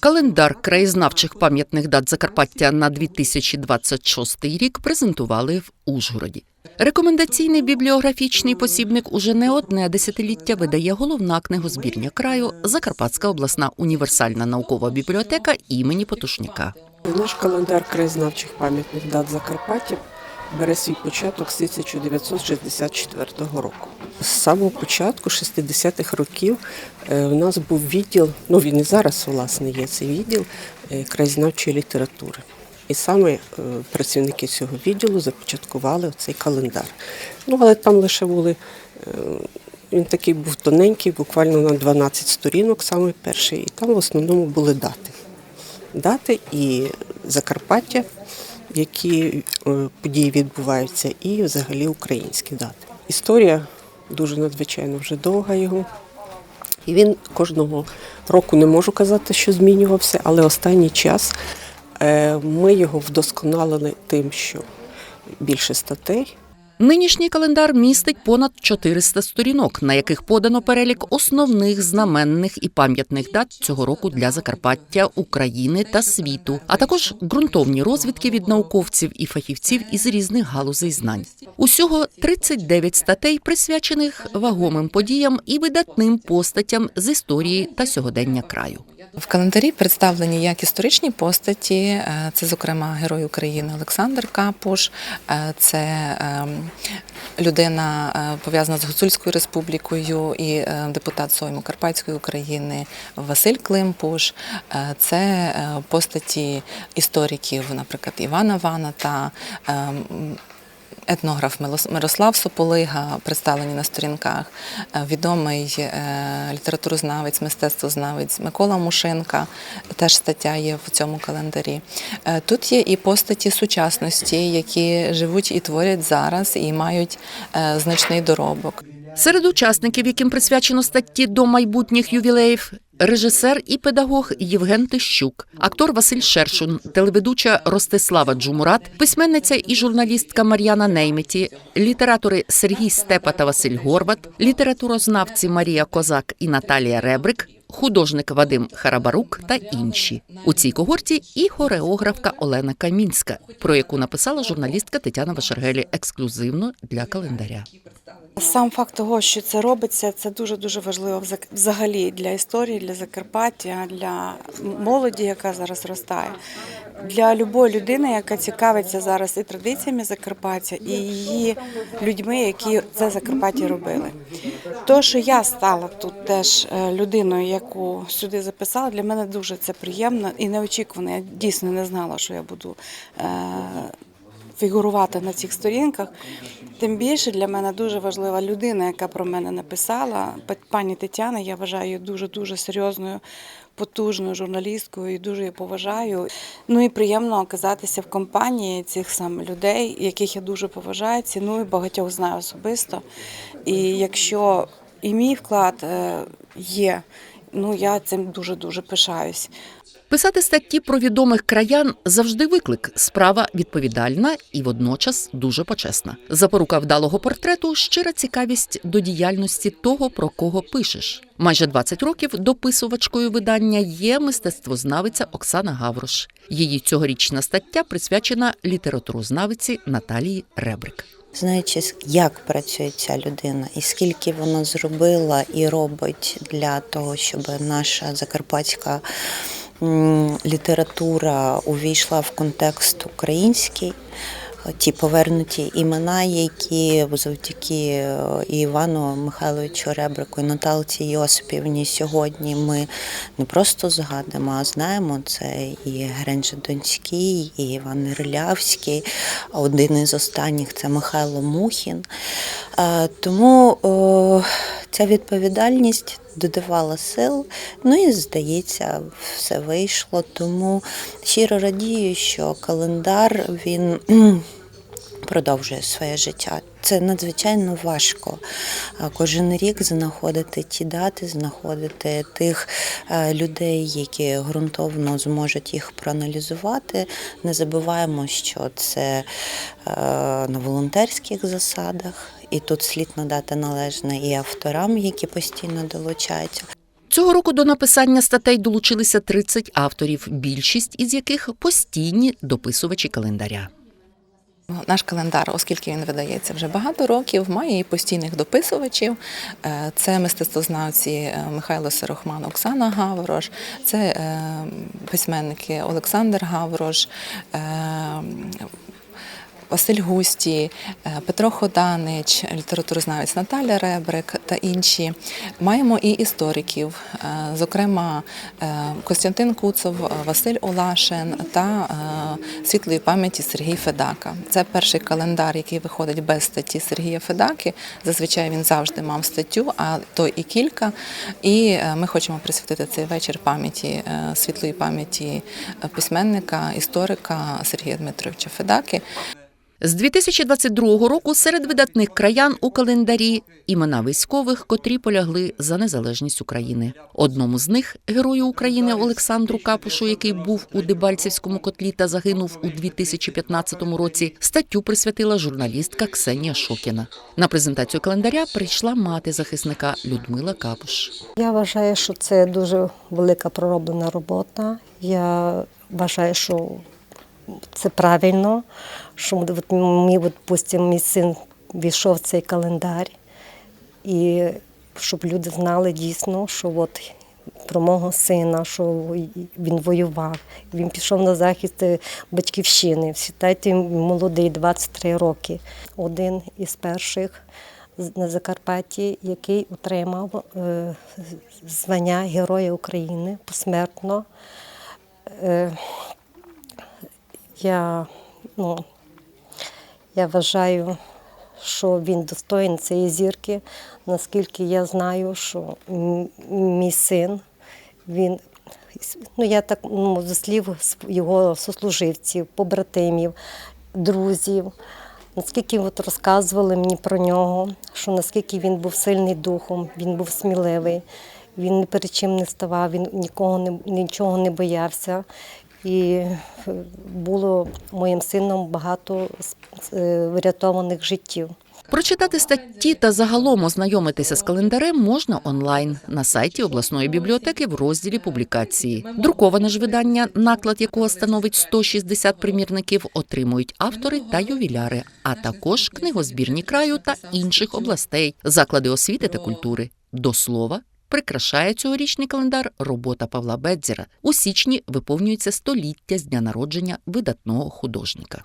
Календар краєзнавчих пам'ятних дат Закарпаття на 2026 рік презентували в Ужгороді. Рекомендаційний бібліографічний посібник уже не одне десятиліття видає головна книгозбірня краю Закарпатська обласна універсальна наукова бібліотека імені Потушняка. Наш календар краєзнавчих пам'ятних дат Закарпаття бере свій початок з 1964 року. З самого початку 60-х років е, у нас був відділ, ну він і зараз власне є цей відділ е, краєзнавчої літератури. І саме е, працівники цього відділу започаткували цей календар. Ну, але там лише були, він такий був тоненький, буквально на 12 сторінок, саме перший, і там в основному були дати дати і Закарпаття, які е, події відбуваються, і взагалі українські дати. Історія дуже надзвичайно вже довга його. І він кожного року не можу казати, що змінювався, але останній час е, ми його вдосконалили тим, що більше статей, Нинішній календар містить понад 400 сторінок, на яких подано перелік основних знаменних і пам'ятних дат цього року для Закарпаття, України та світу, а також ґрунтовні розвідки від науковців і фахівців із різних галузей знань. Усього 39 статей, присвячених вагомим подіям і видатним постатям з історії та сьогодення краю. В календарі представлені як історичні постаті, е, це, зокрема, герой України Олександр Капуш, е, це ем, людина е, пов'язана з Гуцульською республікою і е, депутат Сойму Карпатської України Василь Климпуш, Е, це постаті істориків, наприклад, Івана Вана та ем, Етнограф Мирослав Сополига представлені на сторінках, Е, відомий е, літературознавець, мистецтвознавець Микола Мушинка. Теж стаття є в цьому календарі. Е, Тут є і постаті сучасності, які живуть і творять зараз, і мають значний доробок. Серед учасників, яким присвячено статті до майбутніх ювілеїв, режисер і педагог Євген Тищук, актор Василь Шершун, телеведуча Ростислава Джумурат, письменниця і журналістка Мар'яна Нейметі, літератори Сергій Степа та Василь Горбат, літературознавці Марія Козак і Наталія Ребрик. Художник Вадим Харабарук та інші у цій когорті і хореографка Олена Камінська, про яку написала журналістка Тетяна Вашергелі ексклюзивно для календаря. Сам факт того, що це робиться, це дуже дуже важливо взагалі для історії, для Закарпаття, для молоді, яка зараз ростає, для любої людини, яка цікавиться зараз і традиціями Закарпаття, і її людьми, які це Закарпаття робили. То, що я стала тут теж е, людиною, яку сюди записала, для мене дуже це приємно і неочікувано. Я дійсно не знала, що я буду. е, фігурувати на цих сторінках. Тим більше для мене дуже важлива людина, яка про мене написала. Пані Тетяна, я вважаю її дуже дуже серйозною, потужною журналісткою і дуже її поважаю. Ну і приємно оказатися в компанії цих саме людей, яких я дуже поважаю, ціную, багатьох знаю особисто. І якщо і мій вклад е, є, ну я цим дуже дуже пишаюсь. Писати статті про відомих краян завжди виклик. Справа відповідальна і водночас дуже почесна. Запорука вдалого портрету щира цікавість до діяльності того, про кого пишеш. Майже 20 років дописувачкою видання є мистецтвознавиця Оксана Гаврош. Її цьогорічна стаття присвячена літературознавиці Наталії Ребрик. Знаючи, як працює ця людина, і скільки вона зробила і робить для того, щоб наша закарпатська література увійшла в контекст український. Ті повернуті імена, які завдяки е, Івану Михайловичу Ребрику і Наталці Йосипівні сьогодні ми не просто згадуємо, а знаємо це і Гренжа Донський, і Іван Рилявський. Один із останніх це Михайло Мухін. Е, Тому о, ця відповідальність додавала сил. Ну і здається, все вийшло. Тому щиро радію, що календар він. Продовжує своє життя. Це надзвичайно важко. Кожен рік знаходити ті дати, знаходити тих е, людей, які ґрунтовно зможуть їх проаналізувати. Не забуваємо, що це е, на волонтерських засадах, і тут слід надати належне і авторам, які постійно долучаються. Цього року до написання статей долучилися 30 авторів, більшість із яких постійні дописувачі календаря. Наш календар, оскільки він видається вже багато років, має і постійних дописувачів. Е, Це мистецтвознавці е, Михайло Сирохман, Оксана Гаврош, це е, письменники Олександр Гаврош. Василь Густі, е, Петро Ходанич, літературознавець Наталя Ребрик та інші. Маємо і істориків, е, зокрема е, Костянтин Куцов, Василь Олашин та світлої пам'яті Сергій Федака. Це перший календар, який виходить без статті Сергія Федаки. Зазвичай він завжди мав статтю, а то і кілька. І ми хочемо присвятити цей вечір пам'яті світлої пам'яті письменника, історика Сергія Дмитровича Федаки. З 2022 року серед видатних краян у календарі імена військових, котрі полягли за незалежність України. Одному з них, герою України Олександру Капушу, який був у Дебальцівському котлі та загинув у 2015 році, статтю присвятила журналістка Ксенія Шокіна. На презентацію календаря прийшла мати захисника Людмила Капуш. Я вважаю, що це дуже велика пророблена робота. Я вважаю, що це правильно, що от мій, от, допустим, мій син війшов в цей календар, і щоб люди знали дійсно, що от про мого сина, що він воював, він пішов на захист е, батьківщини. Всітайте, молодий, 23 роки. Один із перших на Закарпатті, який отримав е, звання Героя України посмертно. Е, я, ну, я вважаю, що він достоїн цієї зірки, наскільки я знаю, що мій син, він, ну я так ну, зі слів його сослуживців, побратимів, друзів, наскільки от розказували мені про нього, що наскільки він був сильний духом, він був сміливий, він ні перед чим не ставав, він нікого не, нічого не боявся. І е, було моїм сином багато е, врятованих життів. Прочитати статті та загалом ознайомитися з календарем можна онлайн на сайті обласної бібліотеки в розділі публікації. Друковане ж видання, наклад якого становить 160 примірників, отримують автори та ювіляри, а також книгозбірні краю та інших областей, заклади освіти та культури. До слова. Прикрашає цьогорічний календар робота Павла Бедзіра. У січні виповнюється століття з дня народження видатного художника.